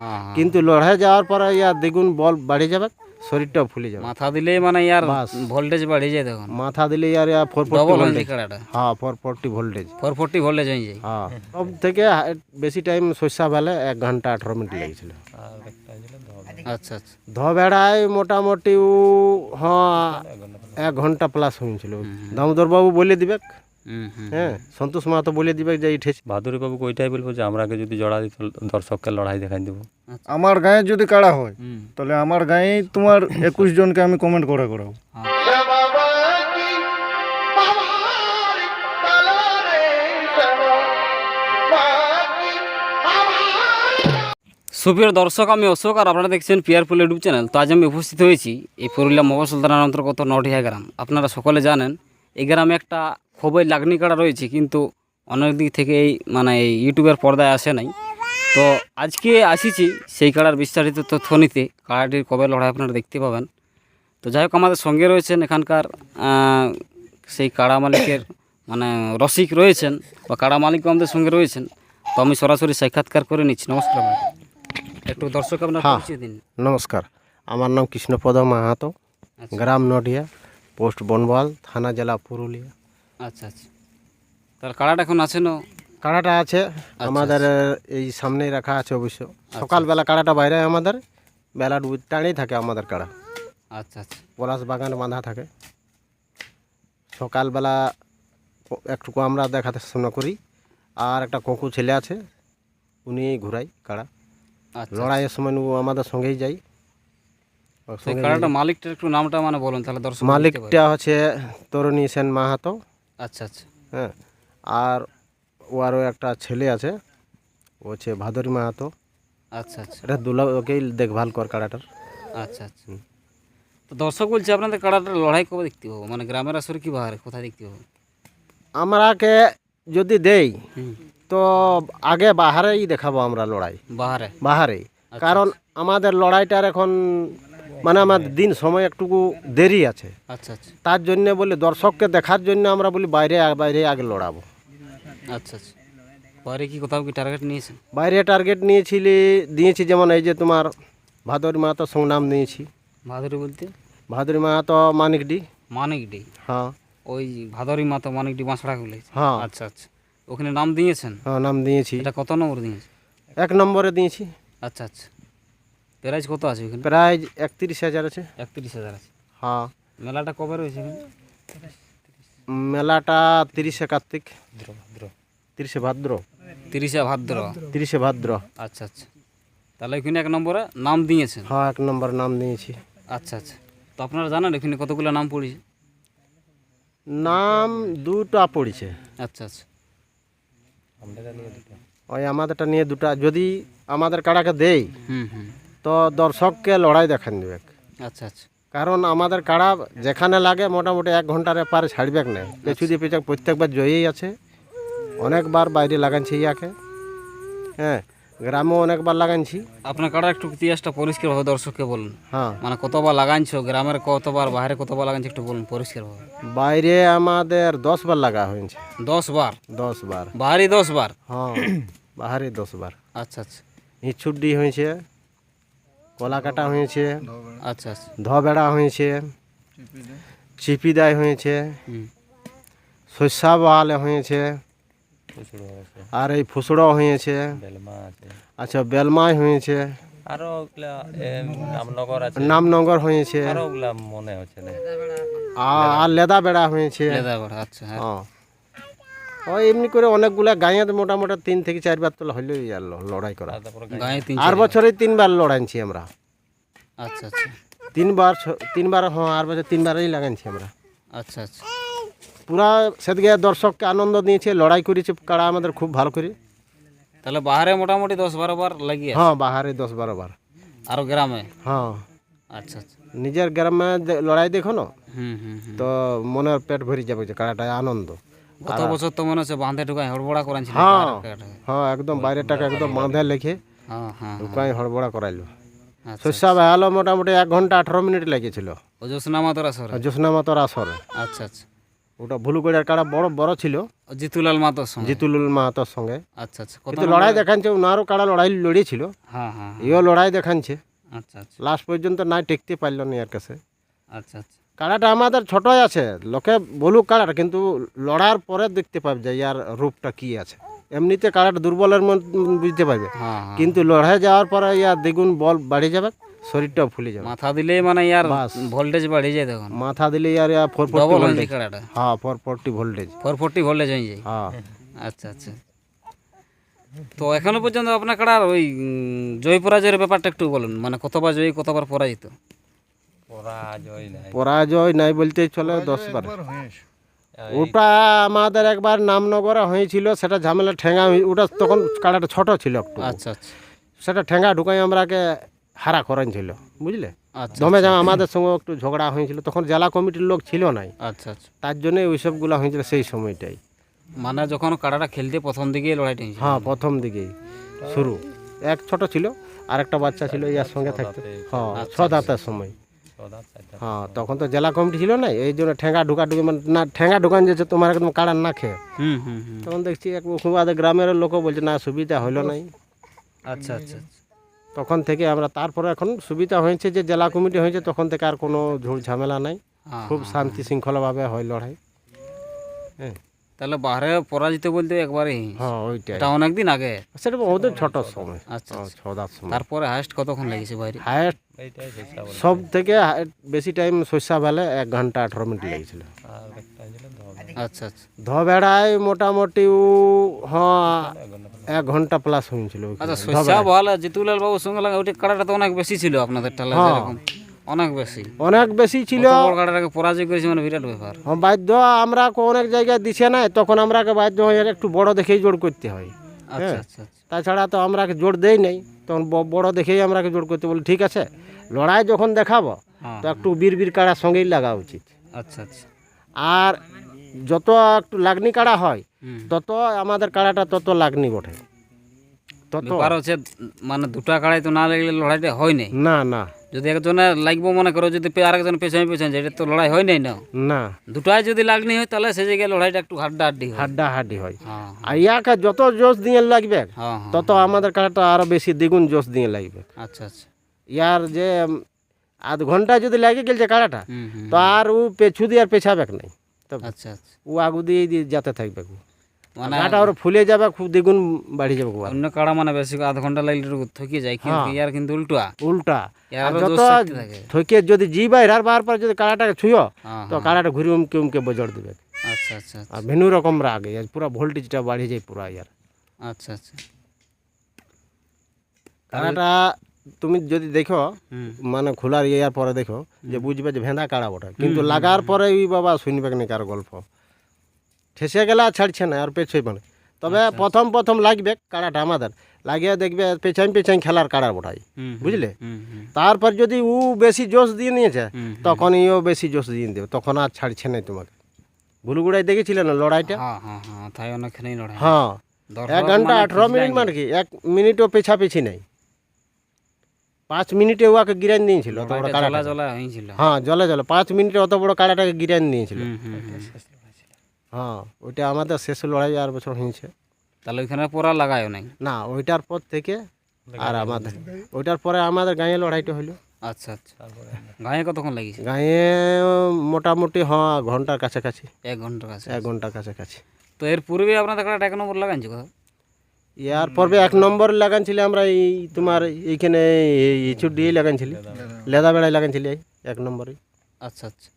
হ্যাঁ, হ্যাঁ। কিন্তু লড়াই যাওয়ার পরে ইয়া দ্বিগুণ বল বাড়ে যাবে শরীরটাও ফুলে যাবে। মাথা দিলেই মানে ইয়ার ভোল্টেজ বাড়ে যায় তখন। মাথা দিলে ইয়ার ইয়া ফোর ফোরটি ভোল্টেজ হ্যাঁ four forty voltage four forty voltage হয়ে যায়। হ্যাঁ সব থেকে বেশি টাইম শস্যা বেলে এক ঘণ্টা আঠারো মিনিট লেগেছিল। আচ্ছা আচ্ছা। ধবেড়ায় মোটামুটি ও হ্যাঁ এক ঘণ্টা প্লাস হয়েছিল। দামোদর বাবু বলে দিবে হ্যাঁ সন্তোষ মাহাতো বলে দিবে যে এই ঠেস ভাদুরী বাবুকে ওইটাই বলব যে আমরা আগে যদি জড়া দিত দর্শককে লড়াই দেখাই দেবো। আমার গায়ে যদি কাড়া হয় তাহলে আমার গায়েই তোমার একুশ জনকে আমি কমেন্ট করে করাবো। সুপ্রিয় দর্শক আমি অশোক আর আপনারা দেখছেন পিয়ারপুল ইউটিউব চ্যানেল তো আজ আমি উপস্থিত হয়েছি এই পুরুলিয়া মহা সুলতানার অন্তর্গত নডিহা গ্রাম। আপনারা সকলে জানেন এই গ্রামে একটা খুবই লাগনি কাড়া রয়েছে কিন্তু অনেক দিক থেকে এই মানে এই ইউটিউবের পর্দায় আসে নাই। তো আজকে আসিছি সেই কাড়ার বিস্তারিত তথ্য নিতে। কাড়াটির কবে লড়াই আপনারা দেখতে পাবেন। তো যাই হোক আমাদের সঙ্গে রয়েছেন এখানকার সেই কাড়া মালিকের মানে রসিক রয়েছেন বা কাড়া মালিক আমাদের সঙ্গে রয়েছেন। তো আমি সরাসরি সাক্ষাৎকার করে নিচ্ছি। নমস্কার একটু দর্শক আপনার হ্যাঁ। পরিচয় দিন। নমস্কার। আমার নাম কৃষ্ণপদ মাহাতো আচ্ছা। গ্রাম নডিয়া পোস্ট বনবাল থানা জেলা পুরুলিয়া। আচ্ছা আচ্ছা। তার কাড়াটা এখন আছে না? কাড়াটা আছে আমাদের এই সামনেই রাখা আছে অবশ্য। সকালবেলা কাড়াটা বাইরে আমাদের বেলা টানেই থাকে আমাদের কাড়া। আচ্ছা আচ্ছা। পলাশ বাগানে বাঁধা থাকে। সকালবেলা একটুকু আমরা দেখাতে শোনা করি। আর একটা কোকু ছেলে আছে উনি ঘুরাই কাড়া। আচ্ছা লড়াইয়ের সময় আমাদের সঙ্গেই যাই কাড়াটা মালিকটার একটু নামটা মানে বলুন তাহলে দর্শক মালিকটা হচ্ছে তরুণী সেন মাহাতো। আচ্ছা আচ্ছা। হ্যাঁ আর ও আরও একটা ছেলে আছে ও হচ্ছে ভাদরী মাহাতো। আচ্ছা আচ্ছা। এটা দুলা ওকেই দেখভাল কর কাড়াটার। আচ্ছা আচ্ছা। তো দর্শক বলছে আপনাদের কাড়াটার লড়াই কবে দেখতে পাবো? মানে গ্রামের আসরে কি বাহারে কোথায় দেখতে পাবো? আমরাকে যদি দেই তো আগে বাহারেই দেখাবো আমরা লড়াই। বাহারে? বাহারেই। কারণ আমাদের লড়াইটার এখন মানে আমার দিন সময় একটুকু দেরি আছে। আচ্ছা আচ্ছা। তার জন্য বলে দর্শককে দেখার জন্য আমরা বলি বাইরে বাইরে আগে লড়াবো। আচ্ছা আচ্ছা। পরে কি কোথাও কি টার্গেট নিয়েছেন? বাইরে টার্গেট নিয়েছিলি দিয়েছি যেমন এই যে তোমার ভাদরী মাহাতো সংনাম নিয়েছি। ভাদুরি বলতে? ভাদরী মাহাতো মানিকডি মানিকডি হ্যাঁ। ওই ভাদরি মাতা মানিকডি বাঁশড়া গুলো হ্যাঁ। আচ্ছা আচ্ছা। ওখানে নাম দিয়েছেন? হ্যাঁ নাম দিয়েছি। এটা কত নম্বর দিয়েছে এক নম্বরে দিয়েছি। আচ্ছা আচ্ছা। প্রাইজ কত আছে ওখানে প্রায় একত্রিশ হাজার আছে। একত্রিশ হাজার আছে। হ্যাঁ। মেলাটা কবে রয়েছে এখানে? মেলাটা তিরিশে কার্তিক ভাদ্র। তিরিশে ভাদ্র। তিরিশে ভাদ্র। তিরিশে ভাদ্র। আচ্ছা আচ্ছা। তাহলে ওখানে এক নম্বরে নাম দিয়েছেন? হ্যাঁ এক নম্বর নাম দিয়েছি। আচ্ছা আচ্ছা। তো আপনারা জানেন এখানে কতগুলো নাম পড়েছে? নাম দুটা পড়েছে। আচ্ছা আচ্ছা। ওই আমাদেরটা নিয়ে দুটা। যদি আমাদের কাড়াকে দেই হুম হুম। তো দর্শককে লড়াই দেখান দেবে আচ্ছা আচ্ছা। কারণ আমাদের কাড়া যেখানে লাগে মোটামুটি এক ঘণ্টার পারে ছাড়বেক না। পেছু দিয়ে পেছু প্রত্যেকবার জয়েই আছে। অনেকবার বাইরে লাগানছি ইয়াকে। হ্যাঁ গ্রামও অনেকবার লাগানছি আপনার কাটা একটু ইতিহাসটা পরিষ্কারভাবে দর্শককে বলুন। হ্যাঁ। মানে কতবার লাগাইছো গ্রামের কতবার বাইরে কতবার লাগাইছো একটু বলুন পরিষ্কারভাবে। বাইরে আমাদের দশ বার লাগা হয়েছে। দশ বার দশ বার বাহারি দশ বার হ্যাঁ বাহারে দশ বার আচ্ছা। আচ্ছা ইঁচুড্ডি হয়েছে। কলাকাটা হয়েছে আচ্ছা আচ্ছা। ধবেড়া হয়েছে চিপিদাই হয়েছে শস্যা বহালে হয়েছে আর এই ফুসড়ো হয়েছে আচ্ছা বেলমাই হয়েছে আরও ওগুলা আছে। নামনগর হয়েছে আরও মনে হচ্ছে আর লেদা বেড়া হয়েছে। লেদা আচ্ছা হ্যাঁ। ওই এমনি করে অনেকগুলা গাঁয়ে মোটামুটি তিন থেকে চারবার তোলা হইলেই লড়াই করা। আর বছরে তিনবার লড়াইছি আমরা। আচ্ছা আচ্ছা। তিনবার ছ- তিনবার হ্যাঁ আর বছর তিনবারই লাগাইছি আমরা। আচ্ছা আচ্ছা। পুরা সেদিকে দর্শককে আনন্দ দিয়েছে লড়াই করেছে কাড়া আমাদের খুব ভালো করে। তাহলে বাহারে মোটামুটি দশ বারো বার লাগিয়ে হ্যাঁ বাহারে দশ বারো বার। আর গ্রামে? হ্যাঁ। আচ্ছা আচ্ছা। নিজের গ্রামে লড়াই দেখো না? হুম হুম হুম। তো মনের পেট ভরে যাবে যে কাড়াটায় আনন্দ। গত বছর তো মনে হচ্ছে বাঁধে ঢুকায় হড়বড়া করাছিল হ্যাঁ হ্যাঁ একদম বাইরেটাকে একদম বাঁধে লেখে হ্যাঁ হ্যাঁ ঢুকাই হড়বড়া করাইলো। আচ্ছা শস্যা মোটামুটি এক ঘণ্টা আঠারো মিনিট লেগেছিল। জোসনা মাতরা আসরে? আচ্ছা আচ্ছা। ওটা ভুলুগড়ের কাড়া বড় বড় ছিল? জিতুলাল মাতোর সঙ্গে? জিতুলুল মাহাতোর সঙ্গে। আচ্ছা আচ্ছা। কিন্তু লড়াই দেখাচ্ছে ওনারও কাড়া লড়াই লড়িয়েছিল হ্যাঁ হ্যাঁ হ্যাঁ। এও লড়াই দেখাচ্ছে আচ্ছা আচ্ছা। লাস্ট পর্যন্ত নাই টেকতে পারল না এর কাছে। আচ্ছা আচ্ছা। কাড়াটা আমাদের ছোটই আছে লোকে বলুক কাড়াটা কিন্তু লড়ার পরে দেখতে পাবে যে ইয়ার রূপটা কি আছে। এমনিতে কাড়াটা দুর্বলের বুঝতে পারবে। হ্যাঁ হ্যাঁ। কিন্তু লড়াই যাওয়ার পরে ইয়ার দ্বিগুণ বল বাড়ে যাবে শরীরটাও ফুলে যাবে। মাথা দিলেই মানে ইয়ার। ভোল্টেজ বাড়িয়ে যায় তখন। মাথা দিলে ইয়ার ইয়ার ফোর ফোরটি হয়ে ভোল্টেজ হ্যাঁ four forty voltage four forty voltage হয়ে যায়। হ্যাঁ। আচ্ছা আচ্ছা। তো এখনও পর্যন্ত আপনার কাড়ার ওই জয় পরাজয়ের ব্যাপারটা একটু বলুন। মানে কতবার জয়ী কতবার পরাজিত? পরাজয় নাই। পরাজয় নাই বলতে চলে দশ বার। ওটা আমাদের একবার নামনগরে হয়েছিল সেটা ঝামেলা ঠেঙ্গা হয়ে- ওটা তখন কাড়াটা ছোট ছিল একটু। আচ্ছা আচ্ছা। সেটা ঠেঙ্গা ঢুকাই আমরাকে হারা করেন ছিল বুঝলে? আচ্ছা দমে জামা আমাদের সঙ্গে একটু ঝগড়া হয়েছিল তখন জেলা কমিটির লোক ছিল নাই। আচ্ছা আচ্ছা। তার জন্যই ওইসবগুলো হয়েছিল সেই সময়টাই। মানে যখন কাড়াটা খেলতে প্রথম দিকেই লড়াইটা হয়েছিল হ্যাঁ প্রথম দিকেই শুরু। এক ছোট ছিল আর একটা বাচ্চা ছিল ইয়ার সঙ্গে থাকতো। হ্যাঁ ছ দাঁতের সময়। হ্যাঁ তখন তো জেলা কমিটি ছিল না এই জন্য ঠেঙ্গা ঢুকা ঢুকে মানে না ঠেঙ্গা ঢুকান যেছে তোমার একদম কাড়ার না খেয়ে। হুম হুম হুম। তখন দেখছি এক মুখবাদে গ্রামের লোকও বলছে না সুবিধা হলো নাই। আচ্ছা আচ্ছা আচ্ছা। তখন থেকে আমরা তারপরে এখন সুবিধা হয়েছে যে জেলা কমিটি হয়েছে তখন থেকে আর কোনো ঝুড় ঝামেলা নাই। খুব। শান্তি শৃঙ্খলাভাবে হয় লড়াই। হ্যাঁ। তাহলে বাইরে পরাজিত বলতে একবারই। হ্যাঁ ওইটাই। এটা অনেকদিন আগে। সেটা বহুত ছোট সময়। আচ্ছা আচ্ছা। ছদার সময়। তারপরে হাইস্ট কতক্ষণ লেগেছে বাইরে? বলে সব থেকে বেশি টাইম শস্যা বেলে এক ঘণ্টা আঠারো মিনিট লেগেছিল। আচ্ছা আচ্ছা। ধবেড়ায় মোটামুটি ও হ্যাঁ এক ঘণ্টা প্লাস হয়েছিল। আচ্ছা শস্যা বল জিতুলাল বাবুর সঙ্গে লাগা ওইটা কাড়াটা তো অনেক বেশি ছিল আপনাদের টালা হ্যাঁ। অনেক বেশি। অনেক বেশি ছিল। পরাজয় করেছে মানে বিরাট ব্যাপার। হ্যাঁ, বাধ্য আমরা অনেক জায়গায় দিছে না তখন আমরাকে বাধ্য হয়ে একটু বড় দেখেই জোর করতে হয়। আচ্ছা হ্যাঁ। আচ্ছা আচ্ছা। তাছাড়া তো আমরাকে জোর দেই নাই তখন বড় দেখেই আমরাকে জোর করতে বলি ঠিক আছে লড়াই যখন দেখাবো হ্যাঁ তো একটু বীর বীর কাড়ার সঙ্গেই লাগা উচিত। আচ্ছা আচ্ছা। আর যত একটু লাগনি কাড়া হয় তত আমাদের কাড়াটা তত লাগনি বটে। তত মানে দুটা কাড়াই তো না লাগলে লড়াইটা হয় না না। যদি একজনে লাগবো মনে করো যদি আরেকজন পেছনে পেছনে যায় এটা তো লড়াই হয় নাই না? না। দুটাই যদি লাগনি হয় তাহলে সে জায়গায় লড়াইটা একটু হাড্ডা হাড্ডি হয়। হাড্ডা হাড্ডি হয় হ্যাঁ। আর ইয়াকে যত জোশ দিয়ে লাগবে হ্যাঁ হ্যাঁ তত আমাদের কাড়াটা আরও বেশি দ্বিগুণ জোশ দিয়ে লাগবে। আচ্ছা আচ্ছা। ইয়ার যে আধ ঘণ্টা যদি লাগে গেলছে কাড়াটা তো আর ও পেছু দিয়ে আর পেছাবে নাই। আচ্ছা আচ্ছা। ও আগু দিয়ে দিয়ে যেতে থাকবে। মানে কাটা ওর ফুলে যাবে খুব দ্বিগুণ বাড়ি যাবে ওর। অন্য কাড়া বেশি আধ ঘণ্টা লাগলে একটু থকিয়ে যায় কিন্তু। ইয়ার কিন্তু উল্টা। উল্টা। ইয়ার আর আরও যত জোশ শক্তি থাকে। থকে যদি জি বাইর বার পর যদি কাড়াটাকে ছুঁয়ো তো। কাড়াটা ঘুরে উমকে উমকে বজড় দেবে। আচ্ছা আচ্ছা আর ভিন্ন রকম রাগে পুরো ভোল্টেজটা বাড়িয়ে যায় পুরা ইয়ার। আচ্ছা আচ্ছা। কাড়াটা তুমি যদি দেখো মানে খোলার ইয়ার পরে দেখো যে বুঝবে যে ভেঁদা কাড়া বটে। কিন্তু লাগার পরে বাবা শুনবে না কার গল্প। ঠেসে গেলে আর ছাড়ছে না আর পেছই মানে তবে প্রথম প্রথম লাগবে কাড়াটা আমাদের। লাগিয়ে দেখবে পেছাই পেছাই খেলার কাড়া বটাই বুঝলে? তারপর যদি ও বেশি জোশ দিয়ে নিয়েছে তখন ইও বেশি জোশ দিয়ে দেবে তখন আর ছাড়ছে না তোমাকে। গুলুগুড়াই দেখেছিলে না লড়াইটা? হ্যাঁ হ্যাঁ হ্যাঁ তাই অনেকখানি লড়াই। হ্যাঁ এক ঘণ্টা মানে আঠারো মিনিট মানে কি? এক মিনিটও পেছাপেছি নাই। পাঁচ মিনিটে ওকে গিরান দিয়েছিল অত বড় কাড়াটা হ্যাঁ জলে জলে পাঁচ মিনিটে অত বড় কাড়াটাকে গিরান দিয়েছিল। হুম। হ্যাঁ ওইটা আমাদের শেষ লড়াই আর বছর হয়েছে। তাহলে ওইখানে পড়া লাগায়ও নাই? না ওইটার পর থেকে আর আমাদের ওইটার পরে আমাদের গাঁয়ে লড়াইটা হলো। আচ্ছা আচ্ছা। গায়ে কতক্ষণ লাগিয়েছে? গাঁয়ে মোটামুটি হ্যাঁ ঘণ্টার কাছাকাছি। এক ঘণ্টার কাছে এক ঘণ্টার কাছাকাছি। তো এর পূর্বে আপনাদের কাটা এক নম্বর লাগাইছে কোথাও? ইয়ার পর্বে এক নম্বর লাগানছিলে আমরা এই তোমার এইখানে ইঁচুর দিয়ে লাগানছিলি। লেদা বেড়ায় লাগানছিলি এই এক নম্বরে আচ্ছা আচ্ছা।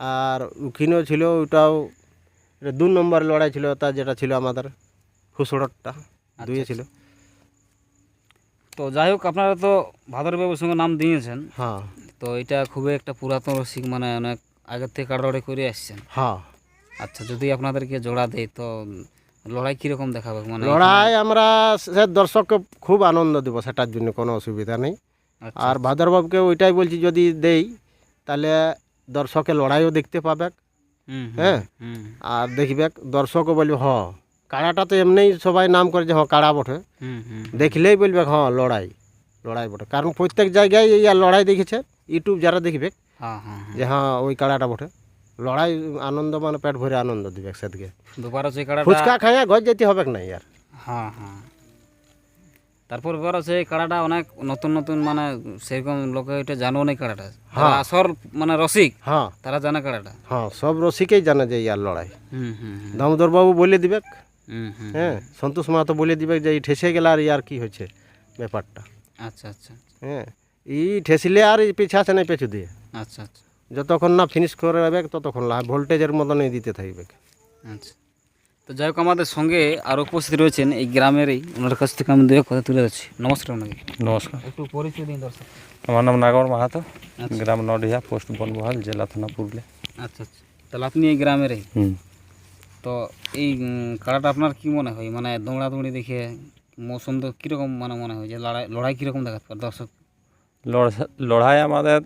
আর ওখানেও ছিল ওটাও এটা দু নম্বর লড়াই ছিল তা যেটা ছিল আমাদের ফুসড়টা দুয়ে ছিল। তো যাই হোক আপনারা তো ভাদরবাবুর সঙ্গে নাম দিয়েছেন। হ্যাঁ। তো এটা খুবই একটা পুরাতন রসিক মানে অনেক আগের থেকে কাড়াড়ি করে আসছেন। হ্যাঁ। আচ্ছা যদি আপনাদেরকে জোড়া দেয় তো লড়াই কীরকম দেখাবে? মানে লড়াই আমরা সে দর্শককে খুব আনন্দ দেবো সেটার জন্য কোনো অসুবিধা নেই। আচ্ছা আর ভাদরবাবুকে ওইটাই বলছি যদি দেই তাহলে দর্শকে লড়াইও দেখতে পাবে হ্যাঁ? আর দেখবে দর্শকও বলবে হ কাড়াটা তো এমনিই সবাই নাম করে যে হ কাড়া বটে। দেখলেই বলবে হ্যাঁ লড়াই লড়াই বটে। কারণ প্রত্যেক জায়গায় এই লড়াই দেখেছে। ইউটিউব যারা দেখবে হ্যাঁ হ্যাঁ হ্যাঁ। যে হ্যাঁ ওই কাড়াটা বটে। লড়াই আনন্দ মানে পেট ভরে আনন্দ দিবে সেদিকে। ফুচকা খাইয়া ঘর যেতে হবে না ইয়ার। হ্যাঁ হ্যাঁ। তারপর আছে কাড়াটা অনেক নতুন নতুন মানে সেরকম লোকে এটা জানো না কাড়াটা। আসর মানে রসিক হ্যাঁ। তারা জানে কাড়াটা হ্যাঁ সব রসিকেই জানে যে ইয়ার লড়াই। হুম হুম হুম, দামোদর বাবু বলে দিবে হুম হুম হ্যাঁ সন্তোষ মাহাতো বলে দিবে যে এই ঠেসে গেলে আর ইয়ার কি হয়েছে ব্যাপারটা। আচ্ছা আচ্ছা হ্যাঁ ই ঠেসিলে আর পিছা আছে না পেছু দিয়ে। আচ্ছা আচ্ছা। যতক্ষণ না ফিনিশ করে যাবে ততক্ষণ ভোল্টেজের মতনই দিতে থাকবে। আচ্ছা। তো যাই হোক আমাদের সঙ্গে আরও উপস্থিত রয়েছেন এই গ্রামেরই ওনার কাছ থেকে আমি দু এক কথা তুলে যাচ্ছি নমস্কার ওনাকে। নমস্কার। একটু পরিচয় দিন দর্শক। আমার নাম নাগর মাহাতো গ্রাম নডিহা পোস্ট বনবহাল জেলা থানা পুরুলিয়া আচ্ছা আচ্ছা। তাহলে আপনি এই গ্রামেরই হুম। তো এই কাড়াটা আপনার কি মনে হয়? মানে দৌড়াদৌড়ি দেখে মৌসুম তো কীরকম মানে মনে হয়? যে লড়াই লড়াই কীরকম দেখাতে পারে দর্শক? লড়া- লড়াই আমাদের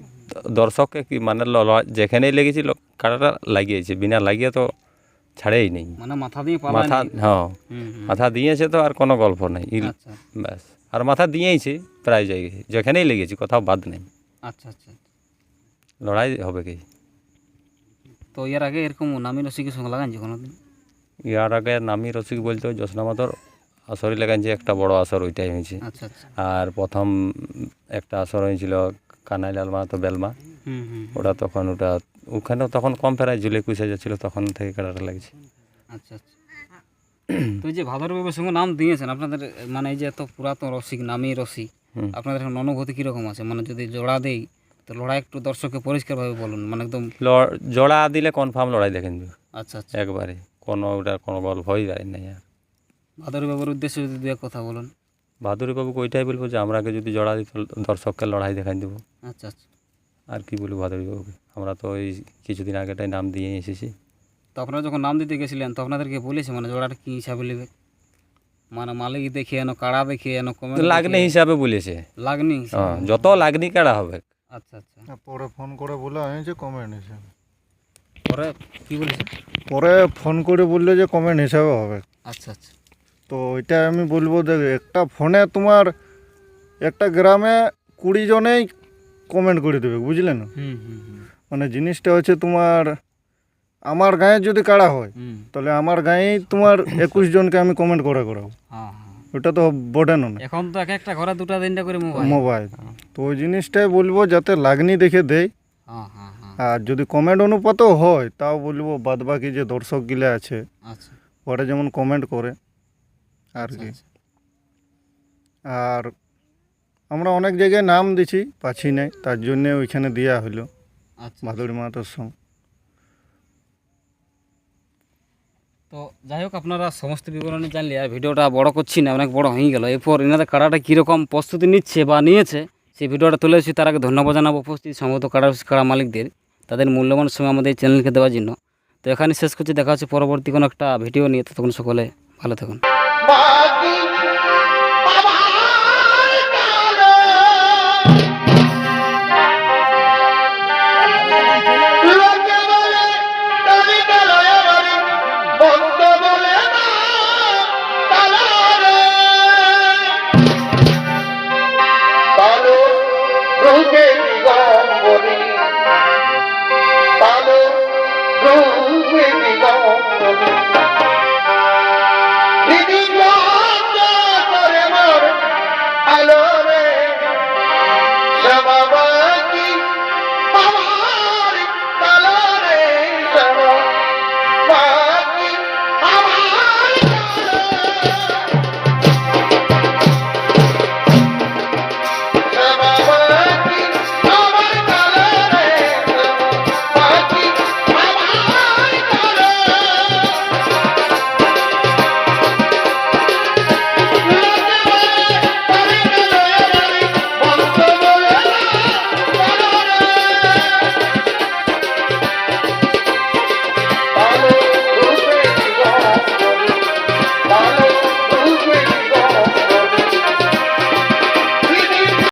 দর্শককে কি মানে লড়াই যেখানেই লেগেছি ল- কাটাটা লাগিয়েছে। বিনা লাগিয়ে তো ছাড়েই নেই। মানে মাথা দিয়ে মাথা হ্যাঁ। মাথা দিয়েছে তো আর কোনো গল্প নেই। আচ্ছা। ব্যাস। আর মাথা দিয়েইছে প্রায় জায়গায় যেখানেই লেগেছি কোথাও বাদ নেই। আচ্ছা আচ্ছা লড়াই হবে কি? তো এর আগে এরকম নামি রসিকের সঙ্গে লাগানছি কোনোদিন? ইয়ার আগে নামি রসিক বলতে জ্যোৎস্না মাতর আসরই লাগাইছে একটা বড় আসর ওইটাই হয়েছে। আচ্ছা আচ্ছা। আর প্রথম একটা আসর হয়েছিল কানাইলাল মাহাতো বেলমা। ওটা তখন ওটা ওখানেও তখন কম প্রায় জুলে কুইশ হাজার ছিল তখন থেকে কাটাটা লাগছে। আচ্ছা আচ্ছা। তো যে ভাদরবাবুর সঙ্গে নাম দিয়েছেন আপনাদের মানে এই যে এত পুরাতন রসিক নামি রসিক আপনাদের এখন অনুভূতি কীরকম আছে? মানে যদি জোড়া দেই তো লড়াই একটু দর্শককে পরিষ্কারভাবে বলুন মানে একদম জোড়া দিলে কনফার্ম লড়াই দেখেন। আচ্ছা আচ্ছা। একবারে কোনো ওটা কোনো গল্পই যায় না আর। ভাদরবাবুর উদ্দেশ্যে যদি দু এক কথা বলুন। বাহাদুরি বাবুকে ওইটাই বলব যে আমরাকে যদি জোড়া দিত দর্শককে লড়াই দেখাই দেবো। আচ্ছা আচ্ছা। আর কি বলব বাহাদুরি আমরা তো ওই কিছুদিন আগেটাই নাম দিয়ে এসেছি। তো আপনারা যখন নাম দিতে গেছিলেন তো আপনাদেরকে বলেছে মানে জোড়াটা কী হিসাবে নেবে? মানে মালিক দেখে এনো কাড়া দেখে এনো কমেন্ট লাগনি হিসাবে বলেছে। লাগনি হ্যাঁ যত লাগনি কাড়া হবে। আচ্ছা আচ্ছা। পরে ফোন করে বলা হয়েছে কমেন্ট হিসাবে। পরে কি বলেছে? পরে ফোন করে বলল যে কমেন্ট হিসাবে হবে। আচ্ছা আচ্ছা। তো ওইটা আমি বলব দেখ একটা ফোনে তোমার একটা গ্রামে কুড়ি জনেই কমেন্ট করে দেবে বুঝলেন? হুম হুম মানে জিনিসটা হচ্ছে তোমার আমার গায়ে যদি কাড়া হয় তাহলে আমার গায়েই তোমার একুশ জনকে আমি কমেন্ট করে করাবো। ওটা তো বটে না। এখন তো এক একটা ঘরে দুটা তিনটা করে মোবাইল মোবাইল তো ওই জিনিসটাই বলব যাতে লাগনি দেখে দেয় আর যদি কমেন্ট অনুপাতও হয় তাও বলব বাদ বাকি যে দর্শকগুলো আছে আচ্ছা। ওরা যেমন কমেন্ট করে আর আচ্ছা, কি আচ্ছা। আর আমরা অনেক জায়গায় নাম দিছি পাচ্ছি নাই তার জন্যে ওইখানে দেওয়া হলো আচ্ছা। মাধুরী মাতার সঙ্গে তো যাই হোক আপনারা সমস্ত বিবরণী জানলে আর ভিডিওটা বড় করছি না অনেক বড় হয়ে গেল। এরপর এনাদের কাড়াটা কীরকম প্রস্তুতি নিচ্ছে বা নিয়েছে সেই ভিডিওটা তুলে এসেছি তার আগে ধন্যবাদ জানাব উপস্থিত সম্ভবত কাড়া কাড়া মালিকদের তাদের মূল্যবান সময় আমাদের এই চ্যানেলকে দেওয়ার জন্য। তো এখানে শেষ করছি দেখা হচ্ছে পরবর্তী কোনো একটা ভিডিও নিয়ে। তখন সকলে ভালো থাকুন।